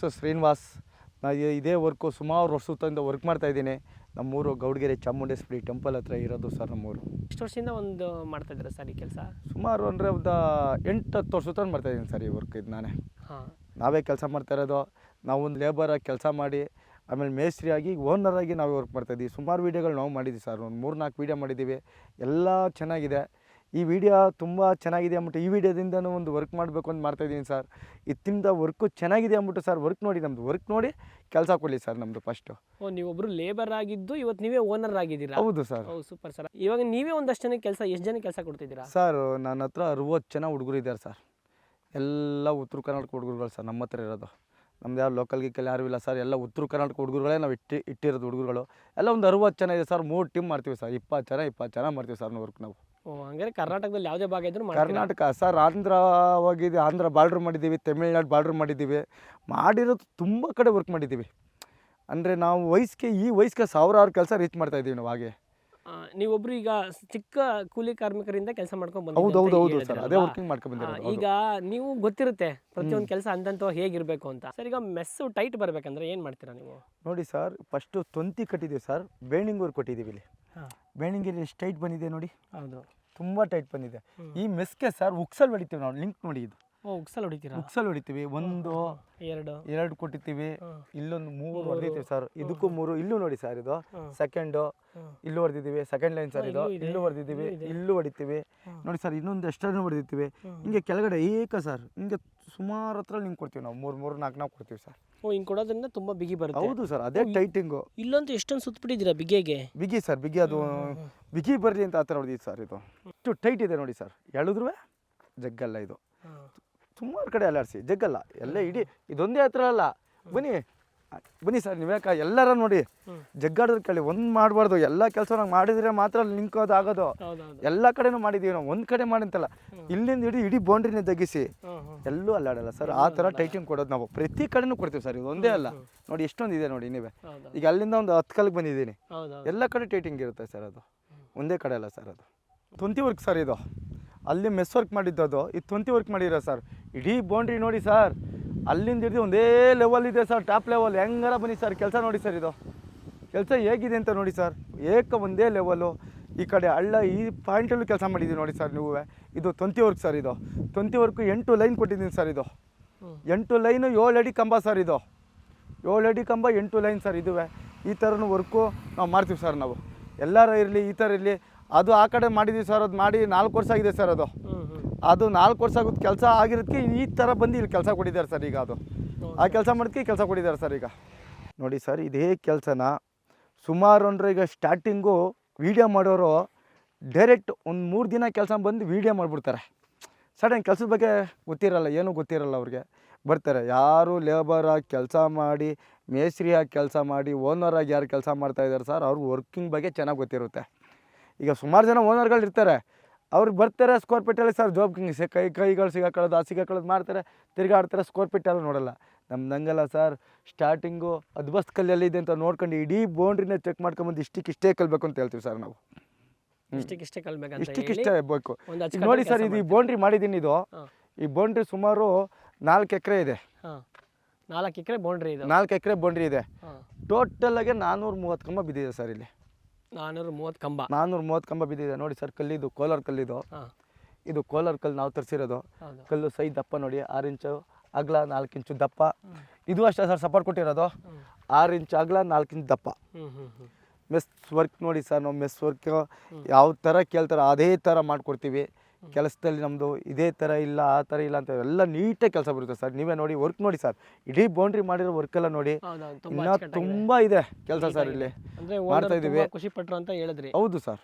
So Srinivas ನಾನು ಇದೇ work ಸುಮಾರು ವರ್ಷದಿಂದ ವರ್ಕ್ ಮಾಡ್ತಾ ಇದ್ದೀನಿ. ನಮ್ಮೂರು ಗೌಡಗೆರೆ ಚಾಮುಂಡೇಶ್ವರಿ ಟೆಂಪಲ್ ಹತ್ರ ಇರೋದು ಸರ್ ನಮ್ಮೂರು. ಎಷ್ಟು ವರ್ಷದಿಂದ ಒಂದು ಮಾಡ್ತಾ ಇದ್ದೀರಾ ಸರ್ ಈ ಕೆಲಸ? ಸುಮಾರು ಅಂದರೆ ಒಂದು ಎಂಟು ಹತ್ತು ವರ್ಷದ ಮಾಡ್ತಾ ಇದ್ದೀನಿ ಸರ್ ಈ ವರ್ಕ್ ಇದು ನಾನೇ. ಹಾಂ. ನಾವೇ ಕೆಲಸ ಮಾಡ್ತಾ ಇರೋದು. ನಾವು ಒಂದು ಲೇಬರಾಗಿ ಕೆಲಸ ಮಾಡಿ ಆಮೇಲೆ ಮೇಸ್ತ್ರಿಯಾಗಿ ಓನರಾಗಿ ನಾವು ವರ್ಕ್ ಮಾಡ್ತಾಯಿದ್ದೀವಿ ಸುಮಾರು ವೀಡಿಯೋಗಳು ನಾವು ಮಾಡಿದ್ದೀವಿ ಸರ್. ಒಂದು ಮೂರು ನಾಲ್ಕು ವೀಡಿಯೋ ಮಾಡಿದ್ದೀವಿ. ಎಲ್ಲ ಚೆನ್ನಾಗಿದೆ. ಈ ವಿಡಿಯೋ ತುಂಬ ಚೆನ್ನಾಗಿದೆ ಅಂದ್ಬಿಟ್ಟು ಈ ವಿಡಿಯೋದಿಂದನೂ ಒಂದು ವರ್ಕ್ ಮಾಡಬೇಕು ಅಂತ ಮಾಡ್ತಾಯಿದ್ದೀನಿ ಸರ್ ಇತ್ತಿಂದ ವರ್ಕು ಚೆನ್ನಾಗಿದೆ ಅಂದ್ಬಿಟ್ಟು ಸರ್ ವರ್ಕ್ ನೋಡಿ ನಮ್ಮದು ವರ್ಕ್ ನೋಡಿ ಕೆಲಸ ಕೊಡಲಿ ಸರ್ ನಮ್ಮದು ಫಸ್ಟು ಓ ನೀವೊಬ್ರು ಲೇಬರ್ ಆಗಿದ್ದು ಇವತ್ತು ನೀವೇ ಓನರ್ ಆಗಿದ್ದೀರಾ? ಹೌದು ಸರ್ ಹೌದು ಸೂಪರ್ ಸರ್ ಇವಾಗ ನೀವೇ ಒಂದಷ್ಟು ಜನಕ್ಕೆ ಕೆಲಸ ಎಷ್ಟು ಜನಕ್ಕೆ ಕೆಲಸ ಕೊಡ್ತಿದ್ದೀರಾ? ಸರ್ ನನ್ನ ಹತ್ರ ಅರುವತ್ತು ಜನ ಹುಡುಗರು ಇದ್ದಾರೆ ಸರ್ ಎಲ್ಲ ಉತ್ತರ ಕರ್ನಾಟಕ ಹುಡುಗರುಗಳು ಸರ್ ನಮ್ಮ ಹತ್ರ ಇರೋದು. ನಮ್ದು ಯಾವ ಲೋಕಲ್ ಗೀಕಲ್ ಯಾರು ಇಲ್ಲ ಸರ್ ಎಲ್ಲ ಉತ್ತರ ಕರ್ನಾಟಕ ಹುಡುಗರುಗಳೇ ನಾವು ಇಟ್ಟು ಇಟ್ಟಿರೋದು ಹುಡುಗರುಗಳು. ಎಲ್ಲ ಒಂದು ಅರುವತ್ತು ಜನ ಇದೆ ಸರ್ ಮೂರು ಟೀಮ್ ಮಾಡ್ತೀವಿ ಸರ್ ಇಪ್ಪತ್ತು ಜನ ಇಪ್ಪತ್ತು ಜನ ಮಾಡ್ತೀವಿ ಸರ್ ವರ್ಕ್ ನಾವು. ಓ ಹಂಗಾರೆ ಕರ್ನಾಟಕದಲ್ಲಿ ಯಾವುದೇ ಭಾಗ ಇದ್ರೂ ಕರ್ನಾಟಕ ಸರ್ ಆಂಧ್ರ ಆಂಧ್ರ ಬಾರ್ಡ್ರ್ ಮಾಡಿದ್ದೀವಿ ತಮಿಳ್ನಾಡು ಬಾರ್ಡ್ರ್ ಮಾಡಿದ್ದೀವಿ. ಮಾಡಿರೋದು ತುಂಬ ಕಡೆ ವರ್ಕ್ ಮಾಡಿದ್ದೀವಿ. ಅಂದರೆ ನಾವು ವಯಸ್ಸಿಗೆ ಈ ವಯಸ್ಸಿಗೆ ಸಾವಿರಾರು ಕೆಲಸ ರೀಚ್ ಮಾಡ್ತಾ ಇದ್ದೀವಿ ನಾವು ಹಾಗೆ. ನೀವೊಬ್ರು ಈಗ ಚಿಕ್ಕ ಕೂಲಿ ಕಾರ್ಮಿಕರಿಂದ ಕೆಲಸ ಮಾಡ್ಕೊಂಡು ಹೌದು ಹೌದು ಹೌದು ಸರ್. ಅದೇ ವರ್ಕಿಂಗ್ ಮಾಡ್ಕೊಂಡು ಬಂದಿರೋದು ಈಗ ನೀವು ಗೊತ್ತಿರುತ್ತೆ ಪ್ರತಿಯೊಂದು ಕೆಲಸ ಅಂತಂತ ಹೇಗಿರಬೇಕು ಅಂತ. ಸರ್ ಈಗ ಮೆಸ್ಸು ಟೈಟ್ ಬರಬೇಕಂದ್ರೆ ಏನು ಮಾಡ್ತೀರಾ ನೀವು? ನೋಡಿ ಸರ್ ಫಸ್ಟು ತೊಂತಿ ಕಟ್ಟಿದ್ದೀವಿ ಸರ್. ಬೇಣಿಂಗ್ ವರ್ಕ್ ಕೊಟ್ಟಿದ್ದೀವಿ ಇಲ್ಲಿ. ಹಾಂ. ಬೇಣಿಂಗಲ್ಲಿ ಎಷ್ಟು ಟೈಟ್ ಬಂದಿದೆ ನೋಡಿ. ಹೌದು. ತುಂಬ ಟೈಟ್ ಬಂದಿದೆ. ಈ ಮೆಸ್ಗೆ ಸರ್ ಉಕ್ಸಲ್ಲಿ ಹೊಡಿತೀವಿ ನಾವು ಲಿಂಕ್ ನೋಡಿ ಇದು. ಉಕ್ಸಲ್ ಹೊಡಿತೀರಾ? ಉಕ್ಸಲ್ ಹೊಡಿತೀವಿ. ಒಂದು ಎರಡು. ಎರಡು ಕೊಟ್ಟಿರ್ತೀವಿ ಇಲ್ಲೊಂದು ಮೂರು ಹೊಡೆದಿದ್ದೀವಿ ಸರ್. ಇದಕ್ಕೂ ಮೂರು ಇಲ್ಲೂ ನೋಡಿ ಸರ್ ಇದು. ಸೆಕೆಂಡು ಇಲ್ಲೂ ಹೊಡೆದಿದ್ದೀವಿ. ಸೆಕೆಂಡ್ ಲೈನ್ ಸರ್ ಇದು. ಇಲ್ಲೂ ಹೊಡೆದಿದ್ದೀವಿ. ಇಲ್ಲೂ ಹೊಡಿತೀವಿ. ನೋಡಿ ಸರ್ ಇನ್ನೊಂದು ಎಷ್ಟನ್ನು ಹೊಡೆದಿರ್ತೀವಿ ಹಿಂಗೆ ಕೆಳಗಡೆ ಏಕ ಸರ್. ಹಿಂಗೆ ಸುಮಾರು ಹತ್ರ ನಿಮ್ಗೆ ಕೊಡ್ತೀವಿ ನಾವು. ಮೂರು ಮೂರು ನಾಲ್ಕು ನಾಲ್ಕು ಕೊಡ್ತೀವಿ ಸರ್. ಓ ಹಿಂಗೆ ಕೊಡೋದ್ರಿಂದ ತುಂಬ ಬಿಗಿ ಬರುತ್ತೆ. ಹೌದು ಸರ್. ಅದೇ ಟೈಟಿಂಗು. ಇಲ್ಲಂತೂ ಎಷ್ಟೊಂದು ಸುತ್ತಬಿಟ್ಟಿದ್ದೀರಾ ಬಿಗೆಗೆ ಬಿಗಿ ಸರ್ ಬಿಗಿ ಅದು ಬಿಗಿ ಬರಲಿ ಅಂತ ಆ ಥರ ಹೊಡೆದಿದ್ದು ಸರ್ ಇದು. ಇಷ್ಟು ಟೈಟ್ ಇದೆ ನೋಡಿ ಸರ್. ಎಳೆದ್ರೂ ಜಗ್ಗಲ್ಲ ಇದು. ಸುಮಾರು ಕಡೆ ಅಲ್ಲಾಡಿಸಿ ಜಗ್ಗಲ್ಲ ಎಲ್ಲ ಇಡೀ ಇದೊಂದೇ ಹತ್ರ ಅಲ್ಲ. ಬನ್ನಿ ಬನ್ನಿ ಸರ್ ನೀವ್ಯಾಕ ಎಲ್ಲರ ನೋಡಿ ಜಗ್ಗಾಡೋದ್ರ ಜಗ್ಗಾಡೋದು ಕೇಳಿ ಒಂದು ಮಾಡಬಾರ್ದು ಎಲ್ಲ ಕೆಲಸ ನಾವು ಮಾಡಿದರೆ ಮಾತ್ರ ಲಿಂಕ್ ಅದು ಆಗೋದು. ಎಲ್ಲ ಕಡೆನೂ ಮಾಡಿದ್ದೀವಿ ನಾವು ಒಂದು ಕಡೆ ಮಾಡಿಂತಲ್ಲ. ಇಲ್ಲಿಂದ ಇಡೀ ಇಡೀ ಬೌಂಡ್ರಿನ ತಗ್ಗಿಸಿ ಎಲ್ಲೂ ಅಲ್ಲಾಡಲ್ಲ ಸರ್ ಆ ಥರ ಟೈಟಿಂಗ್ ಕೊಡೋದು ನಾವು. ಪ್ರತಿ ಕಡೆನೂ ಕೊಡ್ತೀವಿ ಸರ್ ಇದು ಒಂದೇ ಅಲ್ಲ ನೋಡಿ ಎಷ್ಟೊಂದು ಇದೆ ನೋಡಿ ನೀವೇ. ಈಗ ಅಲ್ಲಿಂದ ಒಂದು ಹತ್ತು ಕಲ್ಗೆ ಬಂದಿದ್ದೀನಿ. ಎಲ್ಲ ಕಡೆ ಟೈಟಿಂಗ್ ಇರುತ್ತೆ ಸರ್ ಅದು. ಒಂದೇ ಕಡೆ ಅಲ್ಲ ಸರ್ ಅದು. ತೊಂತಿ ವರ್ಕ್ ಸರ್ ಇದು. ಅಲ್ಲಿ ಮೆಸ್ ವರ್ಕ್ ಮಾಡಿದ್ದು ಅದು. ಇದು ತೊಂತಿ ವರ್ಕ್ ಮಾಡಿರೋ ಸರ್ ಇಡೀ ಬೌಂಡ್ರಿ ನೋಡಿ ಸರ್ ಅಲ್ಲಿಂದ ಹಿಡಿದು ಒಂದೇ ಲೆವೆಲ್ ಇದೆ ಸರ್ ಟಾಪ್ ಲೆವೆಲ್ ಹೆಂಗಾರ ಬನ್ನಿ ಸರ್ ಕೆಲಸ ನೋಡಿ ಸರ್ ಇದು. ಕೆಲಸ ಹೇಗಿದೆ ಅಂತ ನೋಡಿ ಸರ್ ಏಕ ಒಂದೇ ಲೆವೆಲು ಈ ಕಡೆ ಹಳ್ಳ ಈ ಪಾಯಿಂಟಲ್ಲೂ ಕೆಲಸ ಮಾಡಿದ್ದೀವಿ ನೋಡಿ ಸರ್ ನೀವು. ಇದು ತೊಂತಿ ವರ್ಕ್ ಸರ್ ಇದು. ತೊಂತಿ ವರ್ಕು ಎಂಟು ಲೈನ್ ಕೊಟ್ಟಿದ್ದೀನಿ ಸರ್ ಇದು. ಎಂಟು ಲೈನು ಏಳು ಅಡಿ ಕಂಬ ಸರ್ ಇದು. ಏಳು ಅಡಿ ಕಂಬ ಎಂಟು ಲೈನ್ ಸರ್ ಇದುವೆ. ಈ ಥರನೂ ವರ್ಕು ನಾವು ಮಾಡ್ತೀವಿ ಸರ್ ನಾವು. ಎಲ್ಲರೂ ಇರಲಿ ಈ ಥರ ಇರಲಿ. ಅದು ಆ ಕಡೆ ಮಾಡಿದ್ವಿ ಸರ್ ಅದು ಮಾಡಿ ನಾಲ್ಕು ವರ್ಷ ಆಗಿದೆ ಸರ್ ಅದು. ಅದು ನಾಲ್ಕು ವರ್ಷ ಆಗೋದು ಕೆಲಸ ಆಗಿರೋದಕ್ಕೆ ಈ ಥರ ಬಂದು ಇಲ್ಲಿ ಕೆಲಸ ಕೊಟ್ಟಿದ್ದಾರೆ ಸರ್ ಈಗ ಅದು. ಆ ಕೆಲಸ ಮಾಡೋದಕ್ಕೆ ಕೆಲಸ ಕೊಟ್ಟಿದ್ದಾರೆ ಸರ್ ಈಗ. ನೋಡಿ ಸರ್ ಇದೇ ಕೆಲಸನ ಸುಮಾರು ಅಂದರೆ ಈಗ ಸ್ಟಾರ್ಟಿಂಗು ವೀಡಿಯೋ ಮಾಡೋರು ಡೈರೆಕ್ಟ್ ಒಂದು ಮೂರು ದಿನ ಕೆಲಸ ಬಂದು ವೀಡಿಯೋ ಮಾಡಿಬಿಡ್ತಾರೆ. ಸಡನ್ ಕೆಲಸದ ಬಗ್ಗೆ ಗೊತ್ತಿರಲ್ಲ ಏನೂ ಗೊತ್ತಿರಲ್ಲ ಅವ್ರಿಗೆ. ಬರ್ತಾರೆ ಯಾರು ಲೇಬರಾಗಿ ಕೆಲಸ ಮಾಡಿ ಮೇಸ್ತ್ರಿಯಾಗಿ ಕೆಲಸ ಮಾಡಿ ಓನರಾಗಿ ಯಾರು ಕೆಲಸ ಮಾಡ್ತಾಯಿದ್ದಾರೆ ಸರ್ ಅವ್ರಿಗೆ ವರ್ಕಿಂಗ್ ಬಗ್ಗೆ ಚೆನ್ನಾಗಿ ಗೊತ್ತಿರುತ್ತೆ. ಈಗ ಸುಮಾರು ಜನ ಓನರ್ಗಳು ಇರ್ತಾರೆ. ಅವ್ರು ಬರ್ತಾರೆ ಸ್ಕೋರ್ ಪೆಟ್ಟಲ್ಲಿ ಸರ್ ಜಾಬ್ ಕಿಂಗ್ ಕೈ ಕೈಗಳು ಸಿಗಾಕೊಳ್ಳೋದು ಆ ಸಿಗಾಕೊಳ್ಳೋದು ಮಾಡ್ತಾರೆ ತಿರ್ಗಾಡ್ತಾರೆ ಸ್ಕೋರ್ ಪೆಟ್ಟಲ್ಲಿ ನೋಡೋಲ್ಲ. ನಮ್ದು ಹಂಗಲ್ಲ ಸರ್ ಸ್ಟಾರ್ಟಿಂಗು ಅದ್ಬಸ್ತ್ ಕಲ್ಲಲ್ಲಿದೆ ಅಂತ ನೋಡ್ಕೊಂಡು ಇಡೀ ಬೌಂಡ್ರಿನ ಚೆಕ್ ಮಾಡ್ಕೊಂಬಂದು ಇಷ್ಟಕ್ಕೆ ಇಷ್ಟೇ ಕಲ್ಬೇಕು ಅಂತ ಹೇಳ್ತೀವಿ ಸರ್ ನಾವು. ಇಷ್ಟಕ್ಕಿಷ್ಟೇ ಇಷ್ಟಕ್ಕೆ ಇಷ್ಟೇ ಕಲ್ಬೇಕು ಒಂದು ಈಗ ನೋಡಿ ಸರ್ ಇದು ಈ ಬೌಂಡ್ರಿ ಮಾಡಿದ್ದೀನಿ ಇದು. ಈ ಬೌಂಡ್ರಿ ಸುಮಾರು ನಾಲ್ಕು ಎಕರೆ ಇದೆ. ನಾಲ್ಕು ಎಕರೆ ಬೌಂಡ್ರಿ ಇದೆ. ನಾಲ್ಕು ಎಕರೆ ಬೌಂಡ್ರಿ ಇದೆ. ಟೋಟಲ್ ಆಗಿ ನಾನ್ನೂರ ಮೂವತ್ತು ಕಂಬ ಬಿದ್ದಿದೆ ಸರ್ ಇಲ್ಲಿ. ನಾನ್ನೂರ ಮೂವತ್ತು ಕಂಬ. ನಾನ್ನೂರ ಮೂವತ್ತು ಕಂಬ ಬಿದ್ದಿದೆ. ನೋಡಿ ಸರ್ ಕಲ್ಲಿದು ಕೋಲಾರ ಕಲ್ಲಿದು. ಇದು ಕೋಲಾರ ಕಲ್ಲು ನಾವು ತರಿಸಿರೋದು. ಕಲ್ಲು ಸೈ ದಪ್ಪ ನೋಡಿ ಆರು ಇಂಚು ಅಗಲ ನಾಲ್ಕು ಇಂಚು ದಪ್ಪ. ಇದು ಅಷ್ಟೇ ಸರ್ ಸಪೋರ್ಟ್ ಕೊಟ್ಟಿರೋದು. ಆರು ಇಂಚು ಅಗಲ ನಾಲ್ಕು ಇಂಚು ದಪ್ಪ. ಮೆಸ್ ವರ್ಕ್ ನೋಡಿ ಸರ್ ನಾವು ಮೆಸ್ ವರ್ಕ್ ಯಾವ ಥರ ಕೇಳ್ತಾರೋ ಅದೇ ಥರ ಮಾಡಿಕೊಡ್ತೀವಿ. ಕೆಲಸದಲ್ಲಿ ನಮ್ಮದು ಇದೇ ಥರ ಇಲ್ಲ ಆ ಥರ ಇಲ್ಲ ಅಂತ ಎಲ್ಲ ನೀಟಾಗಿ ಕೆಲಸ ಬರುತ್ತೆ ಸರ್. ನೀವೇ ನೋಡಿ ವರ್ಕ್ ನೋಡಿ ಸರ್. ಇಡೀ ಬೌಂಡ್ರಿ ಮಾಡಿರೋ ವರ್ಕೆಲ್ಲ ನೋಡಿ. ಇನ್ನೂ ತುಂಬ ಇದೆ ಕೆಲಸ ಸರ್ ಇಲ್ಲಿ. ಮಾಡ್ತಾ ಇದ್ದೀವಿ. ಖುಷಿ ಪಟ್ರು ಅಂತ ಹೇಳಿದ್ರಿ. ಹೌದು ಸರ್.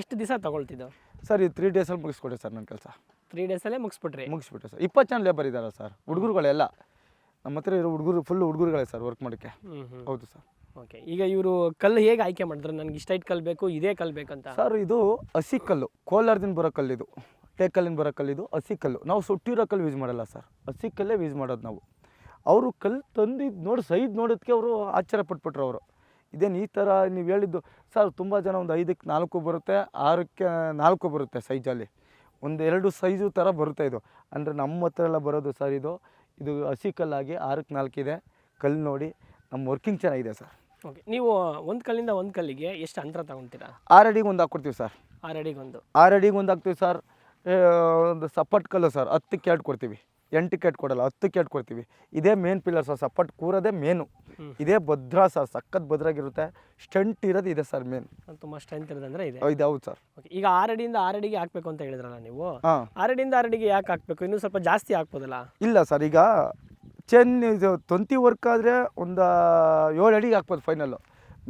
ಎಷ್ಟು ದಿವಸ ತಗೊಳ್ತಿದ್ದು? ಸರ್ ಇದು ತ್ರೀ ಡೇಸಲ್ಲಿ ಮುಗಿಸ್ಕೊಡಿ ಸರ್ ನನ್ನ ಕೆಲಸ. ತ್ರೀ ಡೇಸಲ್ಲೇ ಮುಗಿಸ್ಬಿಟ್ರಿ? ಮುಗಿಸ್ಬಿಟ್ರೆ ಸರ್. ಇಪ್ಪತ್ತು ಜನ ಲೇಬರ್ ಇದ್ದಾರೆ ಸರ್? ಹುಡುಗರುಗಳೆಲ್ಲ ನಮ್ಮ ಹತ್ರ ಇರೋ ಹುಡುಗರು ಫುಲ್ ಹುಡುಗರುಗಳೇ ಸರ್ ವರ್ಕ್ ಮಾಡೋಕ್ಕೆ. ಹೌದು ಸರ್. ಓಕೆ, ಈಗ ಇವರು ಕಲ್ಲು ಹೇಗೆ ಆಯ್ಕೆ ಮಾಡಿದ್ರು? ನನಗೆ ಇಷ್ಟ ಕಲ್ಲು ಬೇಕು, ಇದೇ ಕಲ್ಲು ಬೇಕಂತ. ಸರ್, ಇದು ಹಸಿ ಕಲ್ಲು, ಕೋಲಾರದಿಂದ ಬರೋ ಕಲ್ಲಿದು ಟೇಕಲ್ಲಿಂದ ಬರೋ ಕಲ್ಲಿದು ಹಸಿ ಕಲ್ಲು. ನಾವು ಸುಟ್ಟಿರೋ ಕಲ್ಲು ಯೂಸ್ ಮಾಡಲ್ಲ ಸರ್. ಹಸಿ ಕಲ್ಲೇ ಯೂಸ್ ಮಾಡೋದು ನಾವು. ಅವರು ಕಲ್ಲು ತಂದಿದ್ದು ನೋಡಿ, ಸೈಜ್ ನೋಡೋದಕ್ಕೆ ಅವರು ಆಶ್ಚರ್ಯ ಪಟ್ಬಿಟ್ರು ಅವರು. ಇದೇನು ಈ ಥರ ನೀವು ಹೇಳಿದ್ದು? ಸರ್, ತುಂಬ ಜನ ಒಂದು ಐದಕ್ಕೆ ನಾಲ್ಕು ಬರುತ್ತೆ, ಆರಕ್ಕೆ ನಾಲ್ಕು ಬರುತ್ತೆ ಸೈಜಲ್ಲಿ ಒಂದು ಎರಡು ಸೈಜು ಥರ ಬರುತ್ತೆ ಇದು. ಅಂದರೆ ನಮ್ಮ ಹತ್ರ ಎಲ್ಲ ಬರೋದು ಸರ್ ಇದು. ಇದು ಹಸಿ ಕಲ್ಲಾಗಿ ಆರಕ್ಕೆ ನಾಲ್ಕಿದೆ ಕಲ್ಲು ನೋಡಿ ನಮ್ಮ ವರ್ಕಿಂಗ್ ಚೆನ್ನಾಗಿದೆ ಸರ್. ಓಕೆ ನೀವು ಒಂದು ಕಲ್ಲಿಂದ ಒಂದು ಕಲ್ಲಿಗೆ ಎಷ್ಟು ಅಂತರ ತಗೊಂತೀರಾ? ಆರು ಅಡಿಗೆ ಒಂದು ಹಾಕ್ಕೊಡ್ತೀವಿ ಸರ್. ಆರು ಒಂದು. ಆರು ಅಡಿಗೆ ಒಂದು ಹಾಕ್ತೀವಿ ಸರ್. ಒಂದು ಸಪೋರ್ಟ್ ಕಲ್ಲು ಸರ್ ಹತ್ತಕ್ಕೆ ಎರಡು ಕೊಡ್ತೀವಿ. ಎಂಟು ಎರಡು ಕೊಡಲ್ಲ ಹತ್ತು ಎರಡು ಕೊಡ್ತೀವಿ. ಇದೇ ಮೇನ್ ಪಿಲ್ಲರ್ ಸರ್ ಸಪೋರ್ಟ್ ಕೂರೋದೇ ಮೇನು ಹ್ಮ್. ಇದೇ ಭದ್ರ ಸರ್ ಸಖತ್ ಭದ್ರಾಗಿರುತ್ತೆ. ಸ್ಟಂಟ್ ಇರೋದು ಇದೆ ಸರ್ ಮೇನ್ ತುಂಬ ಸ್ಟ್ರೆಂತ್ ಇರೋದಂದ್ರೆ ಇದೆ ಇದು. ಹೌದು ಸರ್. ಓಕೆ ಈಗ ಆರು ಅಡಿಯಿಂದ ಆರು ಅಡಿಗೆ ಹಾಕ್ಬೇಕು ಅಂತ ಹೇಳಿದ್ರಲ್ಲ ನೀವು? ಹಾಂ. ಆರು ಅಡಿಯಿಂದ ಆರು ಅಡಿಗೆ ಯಾಕೆ ಹಾಕ್ಬೇಕು? ಇನ್ನೂ ಸ್ವಲ್ಪ ಜಾಸ್ತಿ ಹಾಕ್ಬೋದಲ್ಲ? ಇಲ್ಲ ಸರ್ ಈಗ ಚೆನ್ ಇದು ತೊಂತಿ ವರ್ಕ್ ಆದರೆ ಒಂದು ಏಳು ಅಡಿಗೆ ಹಾಕ್ಬೋದು ಫೈನಲ್ಲು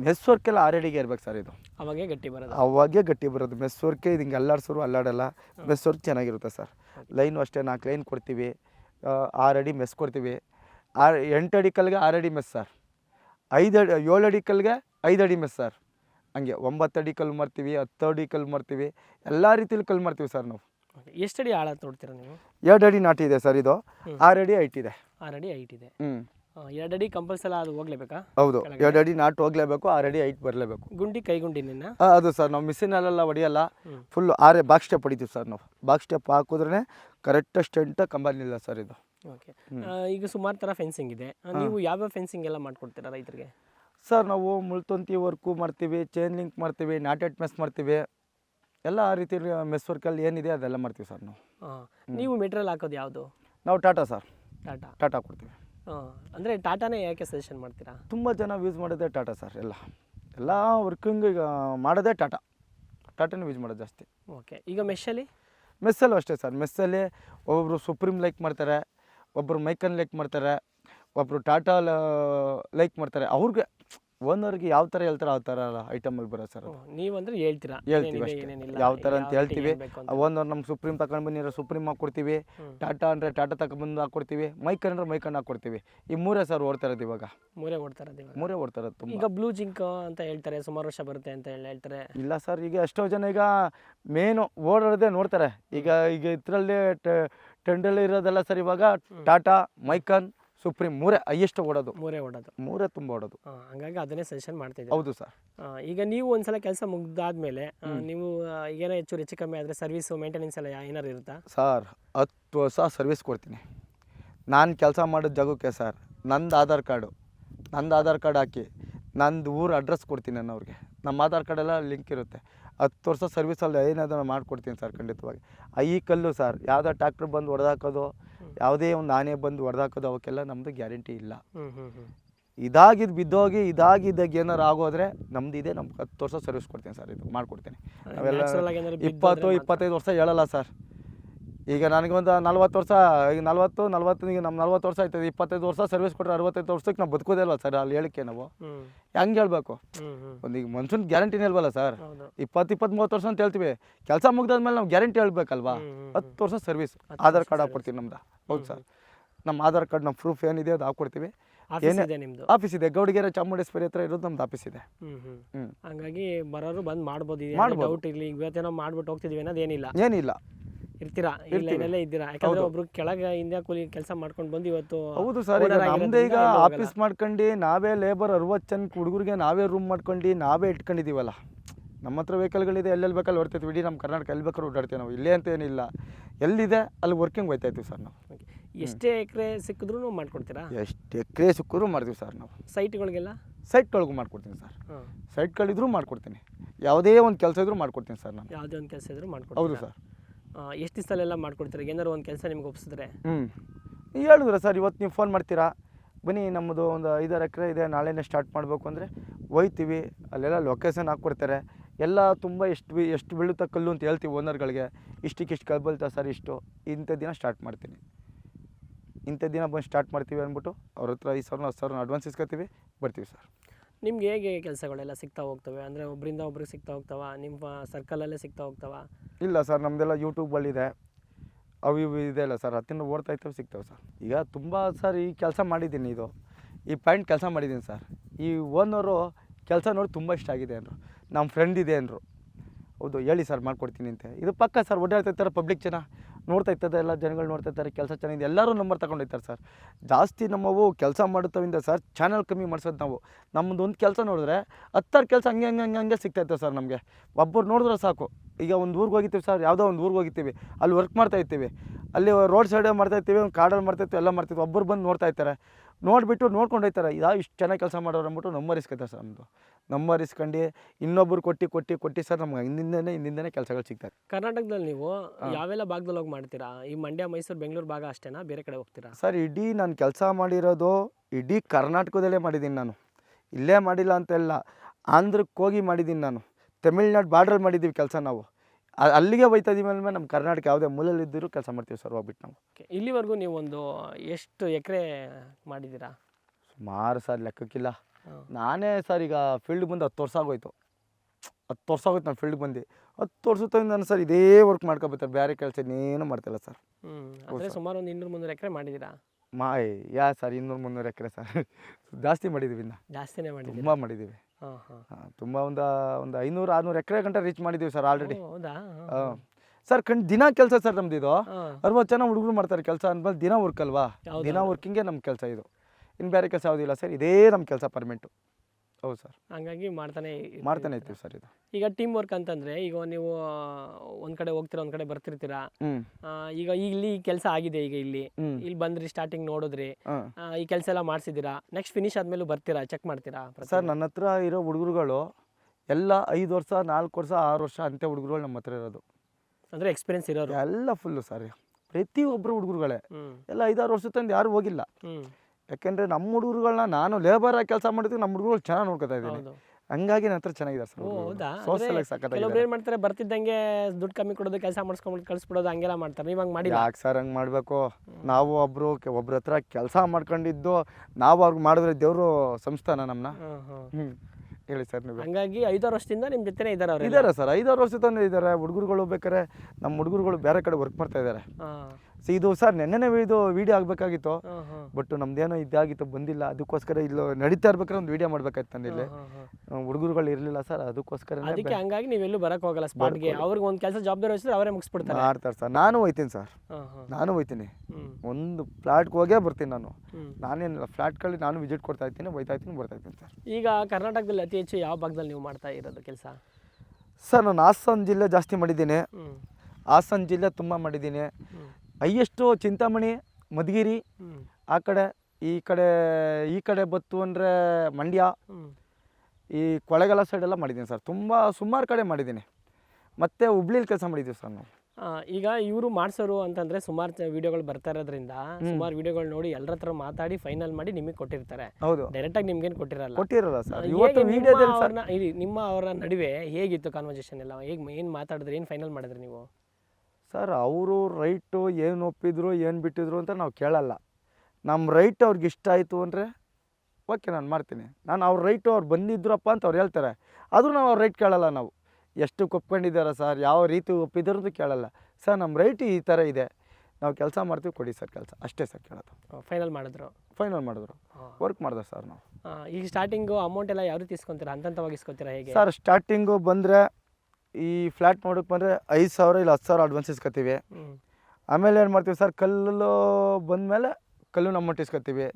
ಮೆಸ್ ವರ್ಕೆಲ್ಲ ಆರು ಅಡಿಗೆ ಇರ್ಬೇಕು ಸರ್ ಇದು. ಅವಾಗೆ ಗಟ್ಟಿ ಬರೋದು. ಅವಾಗೆ ಗಟ್ಟಿ ಬರೋದು. ಮೆಸ್ ವರ್ಕೆ ಇದು ಹಿಂಗೆ ಅಲ್ಲಾಡ್ಸೋರು ಅಲ್ಲಾಡಲ್ಲ. ಮೆಸ್ ವರ್ಕ್ ಚೆನ್ನಾಗಿರುತ್ತೆ ಸರ್ ಲೈನು ಅಷ್ಟೇ ನಾಲ್ಕು ಲೈನ್ ಕೊಡ್ತೀವಿ. ಆರು ಅಡಿ ಮೆಸ್ ಕೊಡ್ತೀವಿ. ಆರು ಎಂಟು ಅಡಿ ಕಲ್ಗೆ ಆರು ಅಡಿ ಮೆಸ್ ಸರ್ ಐದು ಅಡಿ ಏಳು ಅಡಿ ಕಲ್ಗೆ ಐದು ಅಡಿ ಮೆಸ್ ಸರ್ ಹಂಗೆ ಒಂಬತ್ತು ಅಡಿ ಕಲ್ಲು ಮಾಡ್ತೀವಿ ಹತ್ತು ಅಡಿ ಕಲ್ಲು ಮಾಡ್ತೀವಿ. ಎಲ್ಲ ರೀತಿಯಲ್ಲಿ ಕಲ್ಲು ಮಾಡ್ತೀವಿ ಸರ್ ನಾವು. ಓಕೆ ಎಷ್ಟು ಅಡಿ ಆಳ ನೋಡ್ತೀರಾ ನೀವು? ಎರಡು ಅಡಿ ನಾಟಿ ಇದೆ ಸರ್ ಇದು. ಆರಡಿ ಆರು ಅಡಿ ಹೈಟ್ ಇದೆ. ಆರು ಅಡಿ ಹೈಟ್ ಇದೆ. ಹ್ಞೂ ಎರಡು ಅಡಿ ಕಂಪಲ್ಸರಿ ಅದು ಹೋಗ್ಲೇಬೇಕಾ? ಹೌದು. ಎರಡು ಅಡಿ ನಾಟ್ ಹೋಗ್ಲೇಬೇಕು ಆರು ಅಡಿ ಹೈಟ್ ಬರಲೇಬೇಕು. ಗುಂಡಿ ಕೈ ಗುಂಡಿನ ಅದು ಸರ್ ನಾವು ಮಿಷಿನಲ್ಲೆಲ್ಲ ಹೊಡೆಯಲ್ಲ. ಫುಲ್ ಆರೇ ಬಾಕ್ಸ್ ಸ್ಟೆಪ್ ಹೊಡಿತೀವಿ ಸರ್ ನಾವು. ಬಾಕ್ಸ್ ಸ್ಟೆಪ್ ಹಾಕಿದ್ರೆ ಕರೆಕ್ಟ್ ಸ್ಟೆಂಟ್ ಕಂಬನಿಲ್ಲ ಸರ್ ಇದು. ಓಕೆ ಈಗ ಸುಮಾರು ಥರ ಫೆನ್ಸಿಂಗ್ ಇದೆ. ನೀವು ಯಾವ್ಯಾವ ಫೆನ್ಸಿಂಗ್ ಎಲ್ಲ ಮಾಡ್ಕೊಡ್ತೀರಾ ರೈತರಿಗೆ? ಸರ್ ನಾವು ಮುಳ್ತೊಂತಿ ವರ್ಕು ಮಾಡ್ತೀವಿ ಚೈನ್ ಲಿಂಕ್ ಮಾಡ್ತೀವಿ ನಾಟೆಟ್ ಮೆಸ್ ಮಾಡ್ತೀವಿ. ಎಲ್ಲ ಆ ರೀತಿ ಮೆಸ್ ವರ್ಕಲ್ಲಿ ಏನಿದೆ ಅದೆಲ್ಲ ಮಾಡ್ತೀವಿ ಸರ್ ನಾವು. ನೀವು ಮೆಟೀರಿಯಲ್ ಹಾಕೋದು ಯಾವುದು? ನಾವು ಟಾಟಾ ಸರ್ ಟಾಟಾ ಟಾಟಾ ಕೊಡ್ತೀವಿ. ಅಂದರೆ ಟಾಟಾನೇ ಯಾಕೆ ಸಜೆಷನ್ ಮಾಡ್ತೀರಾ? ತುಂಬ ಜನ ಯೂಸ್ ಮಾಡೋದೇ ಟಾಟಾ ಸರ್ ಎಲ್ಲ. ಎಲ್ಲ ವರ್ಕಿಂಗ್ ಈಗ ಮಾಡೋದೇ ಟಾಟಾ ಟಾಟಾನೇ ಯೂಸ್ ಮಾಡೋದು ಜಾಸ್ತಿ. ಓಕೆ ಈಗ ಮೆಸ್ಸಲ್ಲಿ ಮೆಸ್ಸಲ್ಲೂ ಅಷ್ಟೇ ಸರ್ ಮೆಸ್ಸಲ್ಲಿ ಒಬ್ಬರು ಸುಪ್ರೀಂ ಲೈಕ್ ಮಾಡ್ತಾರೆ ಒಬ್ಬರು ಮೈಕನ್ ಲೈಕ್ ಮಾಡ್ತಾರೆ ಒಬ್ಬರು ಟಾಟಾ ಲೈಕ್ ಮಾಡ್ತಾರೆ. ಅವ್ರಿಗೆ ಓನರ್ಗೆ ಯಾವ ಥರ ಹೇಳ್ತಾರೆ ಆ ಥರ ಐಟಮಲ್ಲಿ ಬರೋ ಸರ್ ಅದು. ನೀವು ಅಂದ್ರೆ ಹೇಳ್ತೀರಾ? ಹೇಳ್ತೀವಿ ಅಷ್ಟೇ. ಏನೇನಿಲ್ಲ, ಯಾವ ಥರ ಅಂತ ಹೇಳ್ತೀವಿ. ಓನರ್ ನಮ್ಮ ಸುಪ್ರೀಂ ತಗೊಂಡು ಬಂದಿರೋ ಸುಪ್ರೀಂ ಹಾಕ್ಕೊಡ್ತೀವಿ. ಟಾಟಾ ಅಂದರೆ ಟಾಟಾ ತಗೊಂಡ್ಬಂದು ಹಾಕ್ಕೊಡ್ತೀವಿ. ಮೈಕನ್ ಅಂದರೆ ಮೈಕನ್ ಹಾಕ್ಕೊಡ್ತೀವಿ. ಈ ಮೂರೇ ಸರ್ ಓಡ್ತಾ ಇರೋದು ಇವಾಗ. ಮೂರೇ ಓಡ್ತಾ ಇರೋದು ಮೂರೇ ಓಡ್ತಾ ಇರೋದು ತುಂಬ. ಈಗ ಬ್ಲೂ ಜಿಂಕ್ ಅಂತ ಹೇಳ್ತಾರೆ ಸುಮಾರು ವರ್ಷ ಬರುತ್ತೆ ಅಂತ ಹೇಳಿ ಹೇಳ್ತಾರೆ. ಇಲ್ಲ ಸರ್ ಈಗ ಎಷ್ಟೋ ಜನ ಈಗ ಮೇನು ಓಡಾಡೋದೇ ನೋಡ್ತಾರೆ. ಈಗ ಈಗ ಇದರಲ್ಲಿ ಟೆಂಡಲ್ಲಿ ಇರೋದೆಲ್ಲ ಸರ್ ಇವಾಗ ಟಾಟಾ ಮೈಕನ್ ಸುಪ್ರೀಂ ಮೂರೇ ಹೈಯೆಸ್ಟ್ ಓಡೋದು. ಮೂರೇ ಓಡೋದು. ಮೂರೇ ತುಂಬ ಓಡೋದು. ಆ, ಹಂಗಾಗಿ ಅದನ್ನೇ ಸಜೆಷನ್ ಮಾಡ್ತಿದ್ದೀವಿ ಹೌದು ಸರ್. ಈಗ ನೀವು ಒಂದ್ಸಲ ಕೆಲಸ ಮುಗ್ದಾದ್ಮೇಲೆ ಆ, ನೀವು ಆ, ಏನೋ ಹೆಚ್ಚು ಹೆಚ್ಚು ಕಮ್ಮಿ ಆದರೆ ಸರ್ವಿಸ್ ಮೇಂಟೆನೆನ್ಸ್ ಎಲ್ಲ ಯಾ- ಏನಾರು ಇರುತ್ತಾ? ಸರ್ ಹತ್ತು ವರ್ಷ ಸರ್ವಿಸ್ ಕೊಡ್ತೀನಿ. ನಾನು ಕೆಲಸ ಮಾಡಿದ ಜಾಗಕ್ಕೆ ಸರ್ ನಂದು ಆಧಾರ್ ಕಾರ್ಡು. ನಂದು ಆಧಾರ್ ಕಾರ್ಡ್ ಹಾಕಿ ನಂದು ಊರು ಅಡ್ರೆಸ್ ಕೊಡ್ತೀನಿ ನಾನು ಅವ್ರಿಗೆ. ನಮ್ಮ ಆಧಾರ್ ಕಾರ್ಡೆಲ್ಲ ಲಿಂಕ್ ಇರುತ್ತೆ. ಹತ್ತು ವರ್ಷ ಸರ್ವಿಸಲ್ಲಿ ಏನಾದರೂ ಮಾಡ್ಕೊಡ್ತೀನಿ ಸರ್ ಖಂಡಿತವಾಗಿ. ಆ ಈ ಕಲ್ಲು ಸರ್ ಯಾವುದೋ ಟ್ಯಾಕ್ಟ್ರ್ ಬಂದು ಹೊಡೆದಾಕೋದು ಯಾವುದೇ ಒಂದು ಆನೆ ಬಂದು ಹೊಡೆದಾಕೋದು ಅವಕ್ಕೆಲ್ಲ ನಮ್ಮದು ಗ್ಯಾರಂಟಿ ಇಲ್ಲ. ಇದಾಗಿದ್ದು ಬಿದ್ದೋಗಿ ಇದಾಗಿದ್ದಾಗ ಏನಾರು ಆಗೋದ್ರೆ ನಮ್ದು ಇದೆ ನಮ್ಗೆ ಹತ್ತು ವರ್ಷ ಸರ್ವಿಸ್ ಕೊಡ್ತೀನಿ ಸರ್ ಇದು ಮಾಡ್ಕೊಡ್ತೀನಿ. ನಾವೆಲ್ಲ ಇಪ್ಪತ್ತು ಇಪ್ಪತ್ತೈದು ವರ್ಷ ಹೇಳಲ್ಲ ಸರ್. ಈಗ ನನಗೆ ಒಂದು ನಲ್ವತ್ತು ವರ್ಷ ಈಗ ನಲ್ವತ್ತು ನಲ್ವತ್ತು ಈಗ ನಮ್ಮ ನಲ್ವತ್ತು ವರ್ಷ ಆಯ್ತದೆ. ಇಪ್ಪತ್ತೈದು ವರ್ಷ ಸರ್ವಿಸ್ ಕೊಟ್ಟರೆ ಅರವತ್ತೈದು ವರ್ಷಕ್ಕೆ ನಾವು ಬದುಕೋದೇ ಅಲ್ವಾ ಸರ್ ಅಲ್ಲಿ ಹೇಳಿಕೆ ನಾವು. ಹೆಂಗೆ ಹೇಳ್ಬೇಕು? ಒಂದು ಈಗ ಮನ್ಸೂನ್ ಗ್ಯಾರಂಟಿನೇ ಇಲ್ವಲ್ಲ ಸರ್? ಇಪ್ಪತ್ತು ಇಪ್ಪತ್ತು ಮೂವತ್ತು ವರ್ಷ ಅಂತ ಹೇಳ್ತೀವಿ. ಕೆಲಸ ಮುಗ್ದಾದ್ಮೇಲೆ ನಾವು ಗ್ಯಾರಂಟಿ ಹೇಳ್ಬೇಕಲ್ವಾ? ಹತ್ತು ವರ್ಷ ಸರ್ವಿಸ್ ಆಧಾರ್ ಕಾರ್ಡ್ ಹಾಕ್ಕೊಡ್ತೀವಿ ನಮ್ದು. ಹೌದು ಸರ್. ನಮ್ಮ ಆಧಾರ್ ಕಾರ್ಡ್ ನಮ್ಮ ಪ್ರೂಫ್ ಏನಿದೆ ಅದು ಹಾಕ್ಕೊಡ್ತೀವಿ. ಆಫೀಸ್ ಏನೇ- ಇದೆ ನಿಮ್ಮದು ಆಫೀಸ್ ಇದೆ. ಗೌಡಿಗೆರೆ ಚಾಮುಂಡೇಶ್ವರಿ ಹತ್ರ ಇರೋದು ನಮ್ದು ಆಫೀಸ್ ಇದೆ. ಹಂಗಾಗಿ ಬರೋರು ಬಂದು ಮಾಡ್ಬೋದು. ಮಾಡ್ಬೋದು. ಡೌಟ್ ಇರಲಿ ಇವತ್ತೇನೋ ಮಾಡ್ಬಿಟ್ಟು ಹೋಗ್ತಿದ್ವಿ ಅನ್ನೋದು ಏನಿಲ್ಲ. ಏನಿಲ್ಲ. ಇರ್ತೀರಾ. ಲೈನಲ್ಲೇ ಇದ್ದೀರಾ? ಯಾಕಂದ್ರೆ ಒಬ್ರು ಕೆಳಗೆ ಹಿಂದೆ ಕೂಲಿ ಕೆಲಸ ಮಾಡ್ಕೊಂಡು ಬಂದು ಇವತ್ತು ಹೌದು ಸರ್ ಈಗ ನಮ್ದೇ ಈಗ ಆಫೀಸ್ ಮಾಡ್ಕೊಂಡು ನಾವೇ ಲೇಬರ್ ಅರವತ್ತು ಜನ ಹುಡುಗರಿಗೆ ನಾವೇ ರೂಮ್ ಮಾಡ್ಕೊಂಡು ನಾವೇ ಇಟ್ಕೊಂಡಿದ್ದೀವಲ್ಲ ನಮ್ಮ ಹತ್ರ ವೆಹಿಕಲ್ಗಳಿದೆ ಎಲ್ಲೆಲ್ಲಿ ಬೇಕಲ್ಲಿ ಹೊಡ್ತೈತಿ ಇಡೀ ನಮ್ಮ ಕರ್ನಾಟಕ ಎಲ್ಲಿ ಬೇಕಾದ್ರೂ ಓಡಾಡ್ತೀವಿ ನಾವು. ಇಲ್ಲೇ ಅಂತ ಏನಿಲ್ಲ. ಎಲ್ಲಿದೆ ಅಲ್ಲಿ ವರ್ಕಿಂಗ್ ಹೋಯ್ತಾ ಸರ್ ನಾವು. ಎಷ್ಟೇ ಎಕರೆ ಸಿಕ್ಕಿದ್ರು ಮಾಡ್ಕೊಡ್ತೀರಾ? ಎಷ್ಟು ಎಕರೆ ಸಿಕ್ಕಿದ್ರು ಮಾಡ್ತೀವಿ ಸರ್ ನಾವು. ಸೈಟ್ಗಳಿಗೆಲ್ಲ ಸೈಟ್ಗಳಿಗೂ ಮಾಡ್ಕೊಡ್ತೀನಿ ಸರ್. ಸೈಟ್ಗಳಿದ್ರು ಮಾಡ್ಕೊಡ್ತೀನಿ. ಯಾವುದೇ ಒಂದು ಕೆಲಸ ಇದ್ರೂ ಮಾಡ್ಕೊಡ್ತೀನಿ ಸರ್ ನಾನು. ಯಾವುದೇ ಒಂದು ಕೆಲಸ ಇದ್ರೂ ಹೌದು ಸರ್. ಎಷ್ಟು ದಿವಸದಲ್ಲೆಲ್ಲ ಮಾಡ್ಕೊಡ್ತೀರಾ? ಏನಾದ್ರು ಒಂದು ಕೆಲಸ ನಿಮ್ಗೆ ಒಪ್ಸಿದ್ರೆ. ಹ್ಞೂ ನೀವು ಹೇಳಿದ್ರೆ ಸರ್ ಇವತ್ತು ನೀವು ಫೋನ್ ಮಾಡ್ತೀರಾ? ಬನ್ನಿ ನಮ್ಮದು ಒಂದು ಐದಾರು ಎಕರೆ ಇದೆ, ನಾಳೆನೇ ಸ್ಟಾರ್ಟ್ ಮಾಡಬೇಕು ಅಂದರೆ ಒಯ್ತೀವಿ ಅಲ್ಲೆಲ್ಲ ಲೊಕೇಶನ್ ಹಾಕ್ಕೊಡ್ತಾರೆ. ಎಲ್ಲ ತುಂಬ ಎಷ್ಟು ಬಿ, ಎಷ್ಟು ಬೀಳುತ್ತೆ ಕಲ್ಲು ಅಂತ ಹೇಳ್ತೀವಿ ಓನರ್ಗಳಿಗೆ ಇಷ್ಟಕ್ಕೆ ಇಷ್ಟು ಕಲ್ಲು ಸರ್ ಇಷ್ಟು. ಇಂಥ ದಿನ ಸ್ಟಾರ್ಟ್ ಮಾಡ್ತೀನಿ. ಇಂಥ ದಿನ ಬಂದು ಸ್ಟಾರ್ಟ್ ಮಾಡ್ತೀವಿ ಅಂದ್ಬಿಟ್ಟು ಅವ್ರ ಹತ್ರ ಐದು ಸಾವಿರ ಹತ್ತು ಸಾವಿರ ಅಡ್ವಾನ್ಸ್ ಇಸ್ಕೊತೀವಿ, ಬರ್ತೀವಿ ಸರ್. ನಿಮ್ಗೆ ಹೇಗೆ ಕೆಲಸಗಳೆಲ್ಲ ಸಿಗ್ತಾ ಹೋಗ್ತವೆ? ಅಂದರೆ ಒಬ್ಬರಿಂದ ಒಬ್ರಿಗೆ ಸಿಗ್ತಾ ಹೋಗ್ತಾವ, ನಿಮ್ಮ ಸರ್ಕಲಲ್ಲೇ ಸಿಗ್ತಾ ಹೋಗ್ತಾವ? ಇಲ್ಲ ಸರ್ ನಮ್ಮದೆಲ್ಲ ಯೂಟ್ಯೂಬಲ್ಲಿದೆ ಅವು ಇವು ಇದೆ ಅಲ್ಲ ಸರ್ ಹತ್ತಿನ ಓಡ್ತಾ ಇರ್ತವೆ, ಸಿಗ್ತವೆ ಸರ್. ಈಗ ತುಂಬ ಸರ್, ಈ ಕೆಲಸ ಮಾಡಿದ್ದೀನಿ ಇದು. ಈ ಪಾಯಿಂಟ್ ಕೆಲಸ ಮಾಡಿದ್ದೀನಿ ಸರ್. ಈ ಓನರು ಕೆಲಸ ನೋಡಿ ತುಂಬ ಇಷ್ಟ ಆಗಿದೆ ಅಂದರು. ನಮ್ಮ ಫ್ರೆಂಡ್ ಇದೆ ಅಂದರು. ಹೌದು, ಹೇಳಿ ಸರ್, ಮಾಡ್ಕೊಡ್ತೀನಿ ಅಂತ. ಇದು ಪಕ್ಕ ಸರ್ ಓಡಾಡ್ತಾ ಇರ್ತಾರೆ ಪಬ್ಲಿಕ್ ಜನ. ನೋಡ್ತಾ ಇರ್ತದೆ, ಎಲ್ಲ ಜನಗಳು ನೋಡ್ತಾ ಇರ್ತಾರೆ, ಕೆಲಸ ಚೆನ್ನಾಗಿದೆ, ಎಲ್ಲರೂ ನಂಬರ್ ತಗೊಂಡಿರ್ತಾರೆ ಸರ್ ಜಾಸ್ತಿ ನಮ್ಮವು ಕೆಲಸ ಮಾಡುತ್ತವಿಂದ ಸರ್ ಚಾನಲ್ ಕಮ್ಮಿ ಮಾಡ್ಸೋದು ನಾವು. ನಮ್ಮದು ಒಂದು ಕೆಲಸ ನೋಡಿದ್ರೆ ಹತ್ತಾರು ಕೆಲಸ ಹಂಗೆ ಹಂಗೆ ಹಂಗೆ ಹಂಗೆ ಸಿಗ್ತಾಯಿತ್ತು ಸರ್ ನಮಗೆ. ಒಬ್ಬರು ನೋಡಿದ್ರೆ ಸಾಕು. ಈಗ ಒಂದು ಊರಿಗೆ ಹೋಗಿರ್ತೀವಿ ಸರ್ ಯಾವುದೋ ಒಂದು ಊರಿಗೆ ಹೋಗಿರ್ತೀವಿ ಅಲ್ಲಿ ವರ್ಕ್ ಮಾಡ್ತಾ ಇರ್ತೀವಿ. ಅಲ್ಲಿ ರೋಡ್ ಸೈಡಲ್ಲಿ ಮಾಡ್ತಾ ಇರ್ತೀವಿ, ಒಂದು ಕಾಡಲ್ಲಿ ಮಾಡ್ತಾ ಇರ್ತೀವಿ, ಎಲ್ಲ ಮಾಡ್ತಿತ್ತು ಒಬ್ಬರು ಬಂದು ನೋಡ್ತಾ ಇರ್ತಾರೆ. ನೋಡಿಬಿಟ್ಟು ನೋಡ್ಕೊಂಡು ಹೋಗ್ತಾರೆ. ಯಾವ ಇಷ್ಟು ಚೆನ್ನಾಗಿ ಕೆಲಸ ಮಾಡೋರು ಅಂದ್ಬಿಟ್ಟು ನಂಬರ್ ಇಸ್ಕೊತಾರೆ ಸರ್ ನಮ್ಮದು ನಂಬರ್ ಇಸ್ಕೊಂಡು ಇನ್ನೊಬ್ಬರು ಕೊಟ್ಟು ಕೊಟ್ಟು ಕೊಟ್ಟು ಸರ್ ನಮ್ಗೆ ಹಿಂದಿಂದನೇ ಹಿಂದಿಂದನೇ ಕೆಲಸಗಳು ಸಿಗ್ತಾರೆ. ಕರ್ನಾಟಕದಲ್ಲಿ ನೀವು ಯಾವೆಲ್ಲ ಭಾಗದಲ್ಲಿ ಹೋಗಿ ಮಾಡ್ತೀರಾ? ಈ ಮಂಡ್ಯ ಮೈಸೂರು ಬೆಂಗಳೂರು ಭಾಗ ಅಷ್ಟೇನಾ? ಬೇರೆ ಕಡೆ ಹೋಗ್ತೀರಾ? ಸರ್ ಇಡೀ ನಾನು ಕೆಲಸ ಮಾಡಿರೋದು ಇಡೀ ಕರ್ನಾಟಕದಲ್ಲೇ ಮಾಡಿದ್ದೀನಿ ನಾನು. ಇಲ್ಲೇ ಮಾಡಿಲ್ಲ ಅಂತೆಲ್ಲ ಆಂಧ್ರಕ್ಕೆ ಹೋಗಿ ಮಾಡಿದ್ದೀನಿ ನಾನು. ತಮಿಳ್ನಾಡು ಬಾರ್ಡ್ರಲ್ಲಿ ಮಾಡಿದ್ದೀವಿ ಕೆಲಸ ನಾವು. ಅಲ್ಲಿಗೆ ಹೋಯ್ತಾ ಇದೀವಿ ಅಂದಮೇಲೆ ನಮ್ಮ ಕರ್ನಾಟಕ ಯಾವುದೇ ಮೂಲೆಯಲ್ಲಿದ್ದರೂ ಕೆಲಸ ಮಾಡ್ತೀವಿ ಸರ್ ಹೋಗ್ಬಿಟ್ಟು ನಾವು. ಇಲ್ಲಿವರೆಗೂ ನೀವು ಒಂದು ಎಷ್ಟು ಎಕರೆ ಮಾಡಿದ್ದೀರಾ? ಸುಮಾರು ಸರ್ ಲೆಕ್ಕಕ್ಕಿಲ್ಲ. ನಾನೇ ಸರ್ ಈಗ ಫೀಲ್ಡ್ ಬಂದು ಹತ್ತು ವರ್ಷ ಆಗೋಯ್ತು. ಹತ್ತು ವರ್ಷ ಆಗೋಯ್ತು ನಾನು ಫೀಲ್ಡ್ಗೆ ಬಂದು. ಹತ್ತು ವರ್ಷದಿಂದ ನಾನು ಸರ್ ಇದೇ ವರ್ಕ್ ಮಾಡ್ಕೊಬರ್ತಾರೆ ಬೇರೆ ಕೆಲಸ ಇನ್ನೇನು ಮಾಡ್ತಿಲ್ಲ ಸರ್. ಹ್ಞೂ ಅಂದರೆ ಸುಮಾರು ಒಂದು ಇನ್ನೂರು ಮುನ್ನೂರು ಎಕರೆ ಮಾಡಿದ್ದೀರಾ? ಮಾ ಯಾ ಸರ್ ಇನ್ನೂರು ಮುನ್ನೂರು ಎಕರೆ ಸರ್. ಜಾಸ್ತಿ ಮಾಡಿದ್ದೀವಿ ಇನ್ನು. ಜಾಸ್ತಿನೇ ಮಾಡಿದ್ದೀರಾ? ತುಂಬ ಮಾಡಿದ್ದೀವಿ. ತುಂಬ ಒಂದು ಒಂದು ಐನೂರು ಆರುನೂರು ಎಕರೆ ಗಂಟೆ ರೀಚ್ ಮಾಡಿದೀವಿ ಸರ್ ಆಲ್ರೆಡಿ ಹೌದಾ? ಹಾಂ ಸರ್ ಕಣ್ ದಿನ ಕೆಲಸ ಸರ್ ನಮ್ದು ಇದು. ಅರವತ್ತು ಜನ ಹುಡುಗರು ಮಾಡ್ತಾರೆ ಕೆಲಸ. ಅಂದ್ಮೇಲೆ ದಿನ ವರ್ಕ್ ಅಲ್ವಾ? ದಿನ ವರ್ಕಿಂಗೇ ನಮ್ಮ ಕೆಲಸ ಇದು. ಇನ್ನು ಬೇರೆ ಕೆಲಸ ಯಾವುದಿಲ್ಲ ಸರ್ ಇದೇ ನಮ್ಮ ಕೆಲಸ ಪರ್ಮೆಂಟು ಹೌದು ಸರ್. ಹಂಗಾಗಿ ಮಾಡ್ತಾನೆ. ಮಾಡ್ತಾನೆ ಇರ್ತೀವಿ ಸರ್ ಇದು. ಈಗ ಟೀಮ್ ವರ್ಕ್ ಅಂತಂದ್ರೆ ಈಗ ನೀವು ಒಂದ್ ಕಡೆ ಹೋಗ್ತೀರಾ ಒಂದ್ ಕಡೆ ಬರ್ತಿರ್ತೀರಾ? ಹ್ಞೂ ಆ, ಈಗ ಇಲ್ಲಿ ಕೆಲಸ ಆಗಿದೆ ಈಗ ಇಲ್ಲಿ. ಇಲ್ಲಿ ಬಂದ್ರಿ ಸ್ಟಾರ್ಟಿಂಗ್ ನೋಡಿದ್ರಿ. ಹಾಂ. ಆ, ಈ ಕೆಲಸ ಎಲ್ಲ ಮಾಡ್ಸಿದ್ದೀರಾ? ನೆಕ್ಸ್ಟ್ ಫಿನಿಶ್ ಆದ್ಮೇಲೆ ಬರ್ತೀರಾ? ಚೆಕ್ ಮಾಡ್ತೀರಾ ಪ್ರತಿ- ಸರ್ ನನ್ನ ಹತ್ರ ಇರೋ ಹುಡುಗರುಗಳು ಎಲ್ಲ ಐದು ವರ್ಷ ನಾಲ್ಕು ವರ್ಷ ಆರು ವರ್ಷ ಅಂತೆ ಹುಡುಗರುಗಳು ನಮ್ಮ ಹತ್ರ ಇರೋದು. ಅಂದ್ರೆ ಎಕ್ಸ್ಪೀರಿಯನ್ಸ್ ಇರೋರು? ಎಲ್ಲ ಫುಲ್ಲು ಸರ್. ಪ್ರತಿಯೊಬ್ಬರು ಹುಡುಗರುಗಳೇ. ಹ್ಮ್. ಎಲ್ಲ ಐದಾರು ವರ್ಷ ತಂದು ಯಾರು ಹೋಗಿಲ್ಲ. ಹ್ಮ್. ಯಾಕೆಂದರೆ ನಮ್ಮ ಹುಡುಗರುಗಳನ್ನ ನಾನು ಲೇಬರಾಗಿ ಕೆಲಸ ಮಾಡಿದ್ರೆ ನಮ್ಮ ಹುಡುಗರು ಚೆನ್ನಾಗಿ ನೋಡ್ಕೊತಾ ಇದ್ದೀನಿ. ಹಂಗಾಗಿ ನನ್ನ ಹತ್ರ ಚೆನ್ನಾಗಿದ್ದಾರೆ ಸರ್ ಹೌದಾ? ಅಂದ್ರೆ ಕೆಲವೊಬ್ರು ಏನ್ ಮಾಡ್ತಾರೆ ಬರ್ತಿದ್ದಂಗೆ ದುಡ್ಡು ಕಮ್ಮಿ ಕೊಡೋದು ಕೆಲಸ ಮಾಡಿಸ್ಕೊಂಡ್ಬಿಟ್ಟು ಕಳಿಸ್ಬಿಡೋದು ಹಂಗೆಲ್ಲ ಮಾಡ್ತಾರೆ. ನೀವು ಹಂಗೆ ಮಾಡಿಲ್ಲ? ಯಾಕೆ ಸರ್ ಹಂಗೆ ಮಾಡಬೇಕು? ನಾವು ಒಬ್ಬರು ಒಬ್ರ ಹತ್ರ ಕೆಲಸ ಮಾಡ್ಕೊಂಡಿದ್ದು ನಾವು ಅವ್ರಿಗೆ ಮಾಡಿದ್ರೆ ದೇವರು ಸಂಸ್ಥಾನ ನಮ್ಮನ್ನ. ಹ್ಞೂ ಹೇಳಿ ಸರ್ ನೀವು. ಹಂಗಾಗಿ ಐದಾರು ವರ್ಷದಿಂದ ನಿಮ್ಮ ಜೊತೆನೇ ಇದ್ದಾರೆ ಅವ್ರು ಇದ್ದಾರೆ ಸರ್ ಐದಾರು ವರ್ಷದಿಂದ ಇದ್ದಾರೆ ಹುಡುಗರುಗಳು ಬೇಕಾರೆ ನಮ್ಮ ಹುಡುಗರುಗಳು ಬೇರೆ ಕಡೆ ವರ್ಕ್ ಮಾಡ್ತಾ ಇದ್ದಾರೆ ಸೊ ಇದು ಸರ್ ನೆನ್ನೆನೇ ಇದು ವಿಡಿಯೋ ಆಗಬೇಕಾಗಿತ್ತು. ಬಟ್ ನಮ್ದೇನೋ ಇದಾಗಿತ್ತು ಬಂದಿಲ್ಲ. ಅದಕ್ಕೋಸ್ಕರ ಇಲ್ಲಿ ನಡೀತಾ ಇರ್ಬೇಕಾದ್ರೆ ಒಂದು ವೀಡಿಯೋ ಮಾಡ್ಬೇಕಾಯ್ತು ನಾನು ಇಲ್ಲಿ ಹುಡುಗರುಗಳು ಇರಲಿಲ್ಲ ಸರ್ ಅದಕ್ಕೋಸ್ಕರ ಅದಕ್ಕೆ ಹಂಗಾಗಿ ನೀವೆಲ್ಲೂ ಬರಕ್ ಹೋಗಲ್ಲ ಸ್ಪಾಟ್ಗೆ ಅವ್ರಿಗೆ ಒಂದು ಕೆಲಸ ಜವಾಬ್ದಾರಿ ವಹಿಸಿದ್ರೆ ಅವರೇ ಮುಗಿಸ್ಬಿಡ್ತಾರೆ. ಮಾಡ್ತಾರೆ ಸರ್. ನಾನು ಹೋಯ್ತೀನಿ ಸರ್. ನಾನು ಹೋಯ್ತೀನಿ. ಒಂದು ಫ್ಲಾಟ್ಗೆ ಹೋಗೇ ಬರ್ತೀನಿ ನಾನು. ನಾನೇನಿಲ್ಲ ಫ್ಲಾಟ್ಗಳಲ್ಲಿ ನಾನು ವಿಸಿಟ್ ಕೊಡ್ತಾ ಇರ್ತೀನಿ ಹೋಯ್ತಾ ಇರ್ತೀನಿ ಬರ್ತಾ ಇರ್ತೀನಿ ಸರ್. ಈಗ ಕರ್ನಾಟಕದಲ್ಲಿ ಅತಿ ಹೆಚ್ಚು ಯಾವ ಭಾಗದಲ್ಲಿ ನೀವು ಮಾಡ್ತಾ ಇರೋದು ಕೆಲಸ? ಸರ್ ನಾನು ಹಾಸನ ಜಿಲ್ಲೆ ಜಾಸ್ತಿ ಮಾಡಿದ್ದೀನಿ. ಹಾಸನ ಜಿಲ್ಲೆ ತುಂಬ ಮಾಡಿದ್ದೀನಿ. ಹೈಯೆಸ್ಟು ಚಿಂತಾಮಣಿ ಮಧುಗಿರಿ ಆ ಕಡೆ ಈ ಕಡೆ ಈ ಕಡೆ ಬತ್ತು ಅಂದರೆ ಮಂಡ್ಯ. ಈ ಕೊಳೆಗಾಲ ಸೈಡೆಲ್ಲ ಮಾಡಿದ್ದೀನಿ ಸರ್. ತುಂಬ ಸುಮಾರು ಕಡೆ ಮಾಡಿದ್ದೀನಿ. ಮತ್ತು ಹುಬ್ಳಿಲಿ ಕೆಲಸ ಮಾಡಿದ್ದೀವಿ ಸರ್ ನಾವು. ಆ, ಈಗ ಇವರು ಮಾಡ್ಸೋರು ಅಂತಂದ್ರೆ ಸುಮಾರು ವಿಡಿಯೋಗಳು ಬರ್ತಾ ಇರೋದ್ರಿಂದ ಸುಮಾರು ವಿಡಿಯೋಗಳು ನೋಡಿ ಎಲ್ಲರ ಹತ್ರ ಮಾತಾಡಿ ಫೈನಲ್ ಮಾಡಿ ನಿಮಗೆ ಕೊಟ್ಟಿರ್ತಾರೆ. ಹೌದು. ಡೈರೆಕ್ಟ್ ಆಗಿ ನಿಮ್ಗೇನು ಕೊಟ್ಟಿರಲ್ಲ. ಕೊಟ್ಟಿರಲ್ಲ ಸರ್ ಹೇಗೆ ಇವತ್ತು ನಿಮ್ಮ ವೀಡಿಯೋದಲ್ಲಿ ಸರ್ ಅವ್ರನ್ನ- ಇರಿ, ನಿಮ್ಮ ಅವರ ನಡುವೆ ಹೇಗಿತ್ತು ಕಾನ್ವರ್ಸೇಷನ್ ಎಲ್ಲ? ಹೇಗೆ ಏನು ಮಾತಾಡಿದ್ರೆ? ಏನು ಫೈನಲ್ ಮಾಡಿದ್ರಿ ನೀವು? ಸರ್ ಅವರು ರೈಟು ಏನು ಒಪ್ಪಿದ್ರು ಏನು ಬಿಟ್ಟಿದ್ರು ಅಂತ ನಾವು ಕೇಳಲ್ಲ. ನಮ್ಮ ರೈಟ್ ಅವ್ರಿಗೆ ಇಷ್ಟ ಆಯಿತು ಅಂದರೆ ಓಕೆ ನಾನು ಮಾಡ್ತೀನಿ. ನಾನು ಅವ್ರ ರೈಟು ಅವ್ರು ಬಂದಿದ್ರಪ್ಪ ಅಂತ ಅವ್ರು ಹೇಳ್ತಾರೆ. ಆದರೂ ನಾವು ಅವ್ರ ರೈಟ್ ಕೇಳಲ್ಲ ನಾವು. ಎಷ್ಟು ಒಪ್ಕೊಂಡಿದ್ದಾರೆ ಸರ್? ಯಾವ ರೀತಿ ಒಪ್ಪಿದ್ರು ಕೇಳಲ್ಲ. ಸರ್ ನಮ್ಮ ರೈಟ್ ಈ ಥರ ಇದೆ. ನಾವು ಕೆಲಸ ಮಾಡ್ತೀವಿ ಕೊಡಿ ಸರ್ ಕೆಲಸ. ಅಷ್ಟೇ ಸರ್ ಕೇಳೋದು. ಫೈನಲ್ ಮಾಡಿದ್ರು. ಫೈನಲ್ ಮಾಡಿದ್ರು. ವರ್ಕ್ ಮಾಡಿದ್ರು ಸರ್ ನಾವು. ಈಗ ಸ್ಟಾರ್ಟಿಂಗು ಅಮೌಂಟ್ ಎಲ್ಲ ಯಾವ ರೀತಿ ಇಸ್ಕೊತೀರಾ ಹಂತವಾಗಿ ಇಸ್ಕೊತೀರಾ ಹೇಗೆ? ಸರ್ ಸ್ಟಾರ್ಟಿಂಗು ಬಂದರೆ ಈ ಫ್ಲ್ಯಾಟ್ ನೋಡೋಕೆ ಬಂದರೆ ಐದು ಸಾವಿರ ಇಲ್ಲ ಹತ್ತು ಸಾವಿರ ಅಡ್ವಾನ್ಸ್ ಇಸ್ಕೊತೀವಿ ಆಮೇಲೆ ಏನು ಮಾಡ್ತೀವಿ ಸರ್ ಕಲ್ಲು ಬಂದಮೇಲೆ ಕಲ್ಲು ಅಮೌಂಟ್ ಇಸ್ಕೊತೀವಿ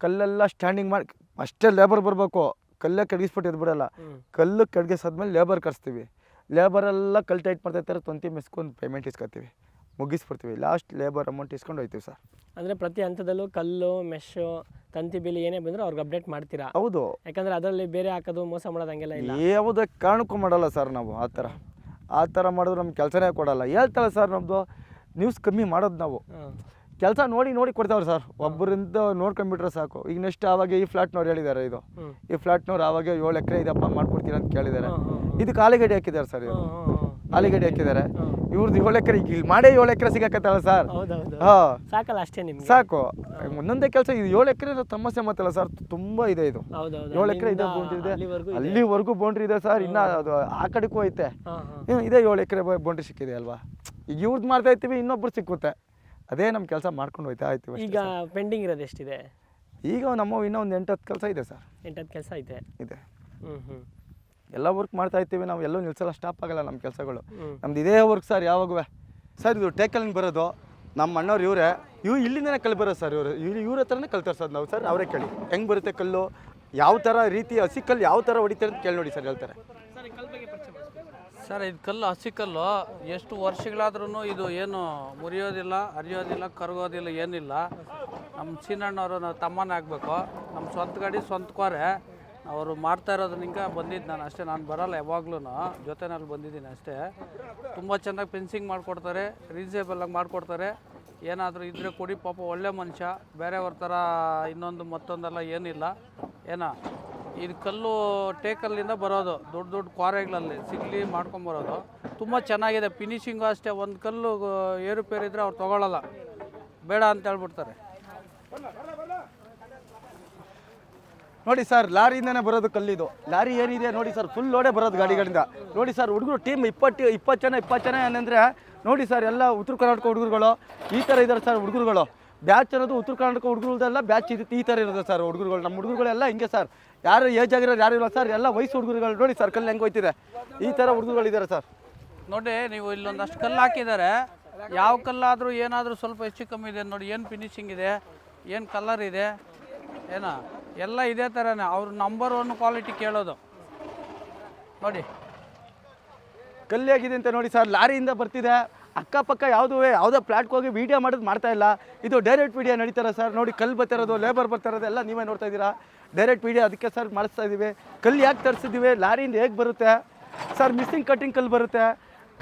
ಕಲ್ಲೆಲ್ಲ ಸ್ಟ್ಯಾಂಡಿಂಗ್ ಮಾಡಿ ಅಷ್ಟೇ ಲೇಬರ್ ಬರಬೇಕು. ಕಲ್ಲೇ ಕಡ್ಗಿಸ್ಬಿಟ್ಟು ಇದ್ಬಿಡಲ್ಲ. ಕಲ್ಲು ಕಡ್ಗಿಸಾದ್ಮೇಲೆ ಲೇಬರ್ ಕರೆಸ್ತೀವಿ. ಲೇಬರೆಲ್ಲ ಕಲ್ ಟೈಟ್ ಮಾಡ್ತಾ ತೊಂತಿ ಮೆಸ್ಕೊಂಡು ಪೇಮೆಂಟ್ ಇಸ್ಕೊತೀವಿ ಮುಗಿಸ್ಬಿಡ್ತೀವಿ. ಲಾಸ್ಟ್ ಲೇಬರ್ ಅಮೌಂಟ್ ಇಸ್ಕೊಂಡು ಹೋಯ್ತೀವಿ ಸರ್ ಅಂದರೆ ಪ್ರತಿ ಹಂತದಲ್ಲೂ ಕಲ್ಲು ಮೆಶ್ಶು ತಂತಿ ಬಿಲ್ ಏನೇ ಬಂದರೂ ಅವ್ರಿಗೆ ಅಪ್ಡೇಟ್ ಮಾಡ್ತೀರಾ? ಹೌದು. ಯಾಕಂದ್ರೆ ಅದರಲ್ಲಿ ಬೇರೆ ಹಾಕೋದು ಮೋಸ ಮಾಡೋದಂಗೆಲ್ಲ ಇಲ್ಲ. ಯಾವುದೇ ಕಾರಣಕ್ಕೂ ಮಾಡಲ್ಲ ಸರ್ ನಾವು ಆ ಥರ. ಆ ಥರ ಮಾಡಿದ್ರೆ ನಮ್ಗೆ ಕೆಲಸನೇ ಕೊಡಲ್ಲ. ಹೇಳ್ತಾಳೆ ಸರ್ ನಮ್ಮದು ನ್ಯೂಸ್ ಕಮ್ಮಿ ಮಾಡೋದು ನಾವು. ಕೆಲಸ ನೋಡಿ ನೋಡಿ ಕೊಡ್ತಾವ್ರೆ ಸರ್. ಒಬ್ಬರಿಂದ ನೋಡ್ಕೊಂಡ್ಬಿಟ್ರೆ ಸಾಕು. ಈಗ ನೆಕ್ಸ್ಟ್ ಆವಾಗ ಈ ಫ್ಲಾಟ್ನವ್ರು ಹೇಳಿದ್ದಾರೆ ಇದು. ಈ ಫ್ಲಾಟ್ನವ್ರು ಆವಾಗ ಏಳು ಎಕರೆ ಇದಪ್ಪ ಮಾಡ್ಕೊಡ್ತೀರಾ ಅಂತ ಕೇಳಿದ್ದಾರೆ. ಇದಕ್ಕೆ ಆಲಿಗಡ್ಡೆ ಹಾಕಿದ್ದಾರೆ ಸರ್ ಇವರು. ಆಲಿಗಡ್ಡೆ ಹಾಕಿದ್ದಾರೆ. ಇವ್ರದ್ದು ಏಳು ಎಕರೆ ಈಗ ಇಲ್ಲಿ ಮಾಡೇ ಏಳು ಎಕರೆ ಸಿಗಕತ್ತಲ್ಲ ಸರ್. ಹೌದೌದು. ಹಾಂ. ಸಾಕಲ್ಲ ಅಷ್ಟೇ ನಿಮ್ಗೆ? ಸಾಕು. ಒಂದೊಂದೇ ಕೆಲಸ ಇದು ಏಳು ಎಕರೆ ಸಮಸ್ಯೆ ಮತ್ತಲ್ಲ ಸರ್. ತುಂಬಾ ಇದೆ ಇದು. ಹೌದೌದು. ಏಳು ಎಕರೆ ಇದೆ ಬೌಂಡ್ರಿ ಇದೆ. ಅಲ್ಲಿವರೆಗೂ. ಬೌಂಡ್ರಿ ಇದೆ ಸರ್. ಇನ್ನ ಅದು ಆ ಕಡೆಗೂ ಐತೆ. ಇದೇ ಏಳು ಎಕರೆ ಬೌಂಡ್ರಿ ಸಿಕ್ಕಿದೆ ಅಲ್ವಾ? ಈಗ ಇವ್ರದ್ದು ಮಾಡ್ತಾ ಇರ್ತೀವಿ ಇನ್ನೊಬ್ರು ಸಿಕ್ಕುತ್ತೆ. ಅದೇ ನಮ್ಮ ಕೆಲಸ ಮಾಡ್ಕೊಂಡು ಹೋಯ್ತಾ ಆಯ್ತು ಈಗ ಪೆಂಡಿಂಗ್ ಇರೋದು ಎಷ್ಟಿದೆ? ಈಗ ನಮ್ಮ ಇನ್ನೂ ಒಂದು ಎಂಟು ಹತ್ತು ಕೆಲಸ ಇದೆ ಸರ್. ಎಂಟತ್ತು ಕೆಲಸ ಇದೆ ಇದೆ. ಹ್ಞೂ ಹ್ಞೂ ಎಲ್ಲ ವರ್ಕ್ ಮಾಡ್ತಾ ಇರ್ತೀವಿ ನಾವು ಎಲ್ಲೂ ನಿಲ್ಸಲ್ಲ ಸ್ಟಾಪ್ ಆಗಲ್ಲ ನಮ್ಮ ಕೆಲಸಗಳು. ನಮ್ದು ಇದೇ ವರ್ಕ್ ಸರ್ ಯಾವಾಗೂ ಸರ್ ಇದು ಟೇಕಲಿಂಗ್ ಬರೋದು ನಮ್ಮ ಅಣ್ಣವ್ರು ಇವರೇ. ಇವ್ರು ಇಲ್ಲಿಂದನೇ ಕಲ್ ಬರೋದು ಸರ್ ಇವರು. ಇವ್ರು ಇವ್ರ ಹತ್ರನೇ ಕಲ್ತಾರೆ ಸರ್ ನಾವು ಸರ್ ಅವರೇ ಕೇಳಿ. ಹೆಂಗೆ ಬರುತ್ತೆ ಕಲ್ಲು? ಯಾವ ಥರ ರೀತಿ ಹಸಿ ಕಲ್ಲು ಯಾವ ಥರ ಹೊಡಿತಾರೆ ಅಂತ ಕೇಳಿ ನೋಡಿ ಸರ್ ಹೇಳ್ತಾರೆ. ಸರ್ ಇದು ಕಲ್ಲು ಹಸಿ ಕಲ್ಲು ಎಷ್ಟು ವರ್ಷಗಳಾದ್ರೂ ಇದು ಏನು ಮುರಿಯೋದಿಲ್ಲ ಅರಿಯೋದಿಲ್ಲ ಕರಗೋದಿಲ್ಲ ಏನಿಲ್ಲ. ನಮ್ಮ ಸೀನಣ್ಣವರು ನಾವು ತಮ್ಮನೇ ಆಗಬೇಕು. ನಮ್ಮ ಸ್ವಂತ ಗಾಡಿ ಸ್ವಂತ ಕೋರೆ ಅವರು ಮಾಡ್ತಾ ಇರೋದ್ರಿಂದ ಬಂದಿದ್ದು ನಾನು ಅಷ್ಟೇ, ನಾನು ಬರಲ್ಲ ಯಾವಾಗ್ಲೂ ಜೊತೆನಲ್ಲಿ ಬಂದಿದ್ದೀನಿ ಅಷ್ಟೇ. ತುಂಬ ಚೆನ್ನಾಗಿ ಫೆನ್ಸಿಂಗ್ ಮಾಡಿಕೊಡ್ತಾರೆ ರೀಸನೇಬಲಾಗಿ ಮಾಡಿಕೊಡ್ತಾರೆ. ಏನಾದರೂ ಇದ್ದರೆ ಕೊಡಿ, ಪಾಪ ಒಳ್ಳೆ ಮನುಷ್ಯ, ಬೇರೆಯವ್ರ ಥರ ಇನ್ನೊಂದು ಮತ್ತೊಂದೆಲ್ಲ ಏನಿಲ್ಲ. ಏನೋ ಇದು ಕಲ್ಲು ಟೇಕಲ್ಲಿಂದ ಬರೋದು, ದೊಡ್ಡ ದೊಡ್ಡ ಕ್ವಾರೆಗಳಲ್ಲಿ ಸಿಗ್ಲಿ ಮಾಡ್ಕೊಂಬರೋದು ತುಂಬ ಚೆನ್ನಾಗಿದೆ ಫಿನಿಷಿಂಗು ಅಷ್ಟೇ, ಒಂದು ಕಲ್ಲು ಏರುಪೇರು ಇದ್ದರೆ ಅವ್ರು ತೊಗೊಳ್ಳಲ್ಲ ಬೇಡ ಅಂತ ಹೇಳ್ಬಿಡ್ತಾರೆ. ನೋಡಿ ಸರ್, ಲಾರಿಯಿಂದನೇ ಬರೋದು ಕಲ್ಲಿದು. ಲಾರಿ ಏನಿದೆ ನೋಡಿ ಸರ್ ಫುಲ್ ಲೋಡೇ ಬರೋದು ಗಾಡಿಗಳಿಂದ. ನೋಡಿ ಸರ್, ಹುಡುಗರು ಟೀಮ್ ಇಪ್ಪತ್ತು ಇಪ್ಪತ್ತು ಜನ ಇಪ್ಪತ್ತು ಜನ ಏನಂದರೆ, ನೋಡಿ ಸರ್, ಎಲ್ಲ ಉತ್ತರ ಕರ್ನಾಟಕ ಹುಡುಗರುಗಳು, ಈ ಥರ ಇದ್ದಾರೆ ಸರ್ ಹುಡುಗರುಗಳು. ಬ್ಯಾಚ್ ಅನ್ನೋದು ಉತ್ತರ ಕರ್ನಾಟಕ ಹುಡುಗರುದೆಲ್ಲ ಬ್ಯಾಚ್ ಇರುತ್ತೆ ಈ ಥರ ಇರುತ್ತೆ ಸರ್ ಹುಡುಗರುಗಳು. ನಮ್ಮ ಹುಡುಗರುಗಳೆಲ್ಲ ಹಿಂಗೆ ಸರ್. ಯಾರು ಏಜ್ ಆಗಿರೋರು ಯಾರು ಇಲ್ಲ ಸರ್, ಎಲ್ಲ ವಯಸ್ಸು ಹುಡುಗರುಗಳು. ನೋಡಿ ಸರ್ ಕಲ್ಲು ಹೆಂಗೆ ಹೋಯ್ತಿದೆ. ಈ ಥರ ಹುಡುಗರುಗಳಿದ್ದಾರೆ ಸರ್. ನೋಡಿ, ನೀವು ಇಲ್ಲೊಂದಷ್ಟು ಕಲ್ಲು ಹಾಕಿದ್ದಾರೆ. ಯಾವ ಕಲ್ಲಾದರೂ ಏನಾದರೂ ಸ್ವಲ್ಪ ಹೆಚ್ಚು ಕಮ್ಮಿ ಇದೆ ನೋಡಿ, ಏನು ಫಿನಿಶಿಂಗ್ ಇದೆ, ಏನು ಕಲರ್ ಇದೆ, ಏನ? ಎಲ್ಲ ಇದೇ ಥರನೇ ಅವ್ರ ನಂಬರ್ ಒನ್ ಕ್ವಾಲಿಟಿ ಕೇಳೋದು. ನೋಡಿ. ಕಲ್ಲಿಯಾಗಿದೆ ಅಂತ ನೋಡಿ ಸರ್ ಲಾರಿಯಿಂದ ಬರ್ತಿದೆ. ಅಕ್ಕಪಕ್ಕ ಯಾವುದೂ ಯಾವುದೋ ಪ್ಲಾಟ್ಗೆ ಹೋಗಿ ವೀಡಿಯೋ ಮಾಡೋದು ಮಾಡ್ತಾ ಇಲ್ಲ. ಇದು ಡೈರೆಕ್ಟ್ ವೀಡಿಯೋ ನಡೀತಾರೆ ಸರ್. ನೋಡಿ ಕಲ್ಲು ಬರ್ತಿರೋದು ಲೇಬರ್ ಬರ್ತಿರೋದು ಎಲ್ಲ ನೀವೇ ನೋಡ್ತಾ ಇದ್ದೀರಾ? ಡೈರೆಕ್ಟ್ ವೀಡಿಯೋ ಅದಕ್ಕೆ ಸರ್ ಮಾಡಿಸ್ತಾ ಇದ್ದೀವಿ. ಕಲ್ಲು ಯಾಕೆ ತರಿಸಿದ್ದೀವಿ? ಲಾರಿಯಿಂದ ಹೇಗೆ ಬರುತ್ತೆ? ಸರ್ ಮಿಸ್ಸಿಂಗ್ ಕಟ್ಟಿಂಗ್ ಕಲ್ಲು ಬರುತ್ತೆ.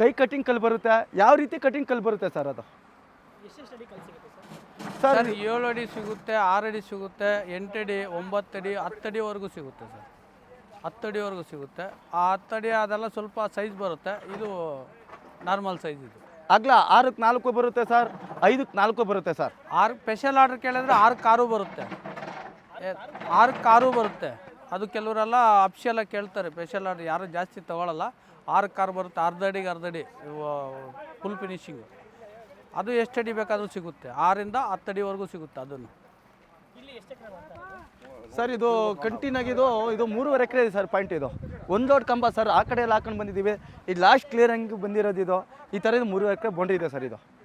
ಕೈ ಕಟ್ಟಿಂಗ್ ಕಲ್ಲು ಬರುತ್ತೆ. ಯಾವ ರೀತಿ ಕಟ್ಟಿಂಗ್ ಕಲ್ಲು ಬರುತ್ತೆ ಸರ್ ಅದು ಎಷ್ಟೆಷ್ಟು ಅಡಿ ಕಲ್ ಸಿಗುತ್ತೆ ಸರ್ ಏಳು ಅಡಿ ಸಿಗುತ್ತೆ ಆರು ಅಡಿ ಸಿಗುತ್ತೆ ಎಂಟಡಿ ಅಡಿ ಹತ್ತಡಿವರೆಗೂ ಸಿಗುತ್ತೆ ಸರ್. ಹತ್ತಡಿವರೆಗೂ ಸಿಗುತ್ತೆ. ಆ ಹತ್ತು ಅಡಿ ಅದೆಲ್ಲ ಸ್ವಲ್ಪ ಸೈಜ್ ಬರುತ್ತೆ. ಇದು ನಾರ್ಮಲ್ ಸೈಜ್ ಇದು. ಆಗ್ಲಾ ಆರಕ್ಕೆ ನಾಲ್ಕು ಬರುತ್ತೆ ಸರ್ ಐದಕ್ಕೆ ನಾಲ್ಕು ಬರುತ್ತೆ ಸರ್. ಆರು ಸ್ಪೆಷಲ್ ಆರ್ಡ್ರ್ ಕೇಳಿದ್ರೆ ಆರು ಕಾರು ಬರುತ್ತೆ ಆರು ಕಾರು ಬರುತ್ತೆ. ಅದು ಕೆಲವರೆಲ್ಲ ಅಫ್ಷಿಯಲಾಗಿ ಕೇಳ್ತಾರೆ ಸ್ಪೆಷಲ್ ಆರ್ಡರ್ ಯಾರು ಜಾಸ್ತಿ ತೊಗೊಳಲ್ಲ. ಆರು ಕಾರು ಬರುತ್ತೆ ಅರ್ಧ ಅಡಿಗೆ ಅರ್ಧ ಅಡಿ ಫುಲ್ ಫಿನಿಶಿಂಗು ಅದು ಎಷ್ಟು ಅಡಿ ಬೇಕಾದರೂ ಸಿಗುತ್ತೆ. ಆರಿಂದ ಹತ್ತು ಅಡಿವರೆಗೂ ಸಿಗುತ್ತೆ ಅದನ್ನು. ಇಲ್ಲಿ ಎಷ್ಟು ಎಕರೆ ಮಾಡ್ತಾರೆ ಸರ್ ಇದು ಕಂಟಿನ್ಯೂ ಆಗಿದು ಇದು ಮೂರುವರೆ ಎಕರೆ ಇದೆ ಸರ್ ಪಾಯಿಂಟ್ ಇದು. ಒಂದು ದೊಡ್ಡ ಕಂಬ ಸರ್ ಆ ಕಡೆ ಎಲ್ಲ ಹಾಕೊಂಡು ಬಂದಿದ್ದೀವಿ. ಇದು ಲಾಸ್ಟ್ ಕ್ಲಿಯರಿಂಗ್ ಬಂದಿರೋದು ಇದು. ಈ ಥರ ಇದು ಮೂರುವರೆ ಎಕರೆ ಬೌಂಡ್ರಿ ಇದೆ ಸರ್ ಇದು.